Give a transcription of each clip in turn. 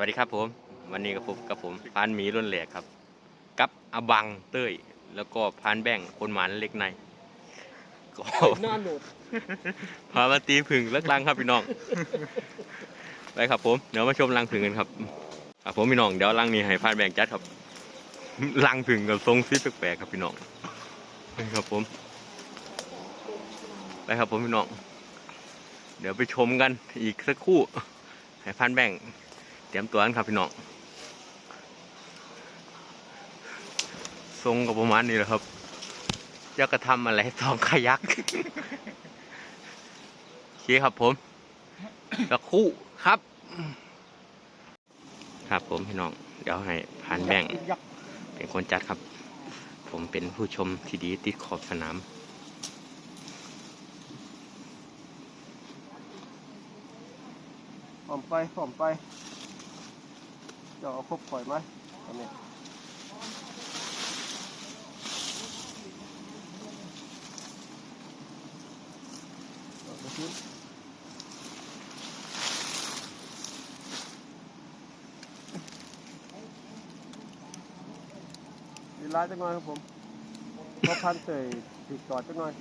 วัสดีครับผม วันนี้กับผมกับผมพานหมีรุ่นแหลกครับ กับอบังเต้ย แล้วก็พานแบ่งคนหมานเล็กในก็หน้าหนดพามาตีผึ่งเลิกลังครับพี่น้อง ไปครับผม เดี๋ยวมาชมรังผึ่งกันครับครับผมพี่น้องเดี๋ยวรังนี้ให้พานแบ่งจัดครับรังผึ่งกับทรงซีแปลกๆครับพี่น้องไปครับผม ไปครับผมพี่น้อง เดี๋ยวไปชมกันอีกสักครู่ให้พานแบ่ง เตรียมตัวกันครับพี่น้องทรงก็ประมาณนี้แหละครับจะกระทำอะไรทองขยักโอเคครับผมสักครู่ครับ ครับผมพี่น้อง เดี๋ยวให้พานแบ่งเป็นคนจัดครับ ผมเป็นผู้ชมที่ดีติดขอบสนามหอมไปหอมไป เดี๋ยวเอาครบปล่อยไหมตอนนี้เอาไปทิ้งดีไลจังหน่อยครับผมพอพันเตยติดจอดจังหน่อย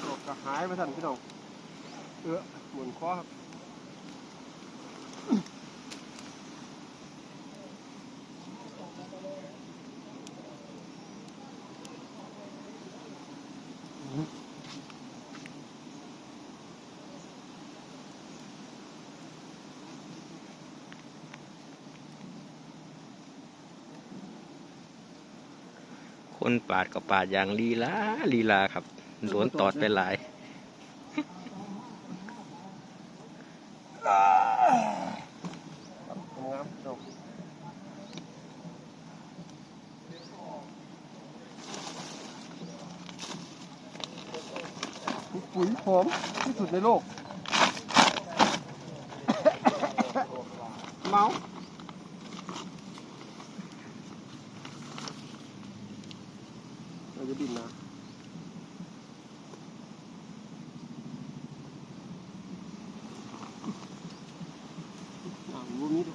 โอ้กระหายไปทันพี่น้องเออหมุนคอครับ คนปาดก็ปาดอย่างลีลาลีลาครับโดนตอดไปหลาย ครับงามๆพี่น้อง ปุ๋ยหอมที่สุดในโลก เมาเราจะบินนะหนังรูนี้ดู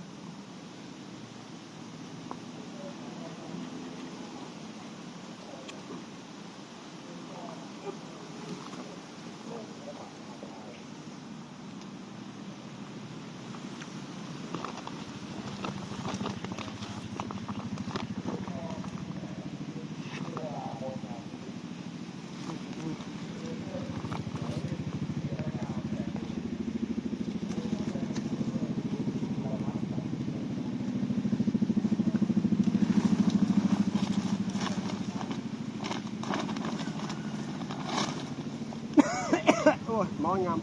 โอ้ยเมองาม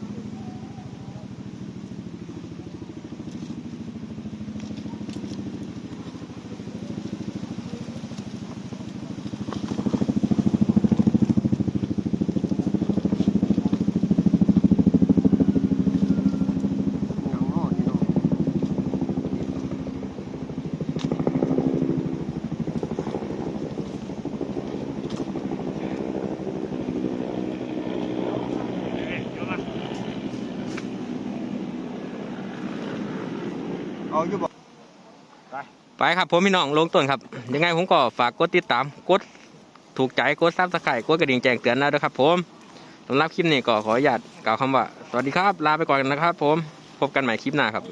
งามเนาะนี่เนาะ เอาอยู่บ่ไปครับผมพี่น้องลงต้นครับ ยังไงผมก็ฝากกดติดตามกดถูกใจกดซับสไครต์กดกระดิ่งแจ้งเตือนนะด้วยครับผมสำหรับคลิปนี้ก็ขออนุญาตกล่าวคำว่า สวัสดีครับ ลาไปก่อนนะครับผม พบกันใหม่คลิปหน้าครับ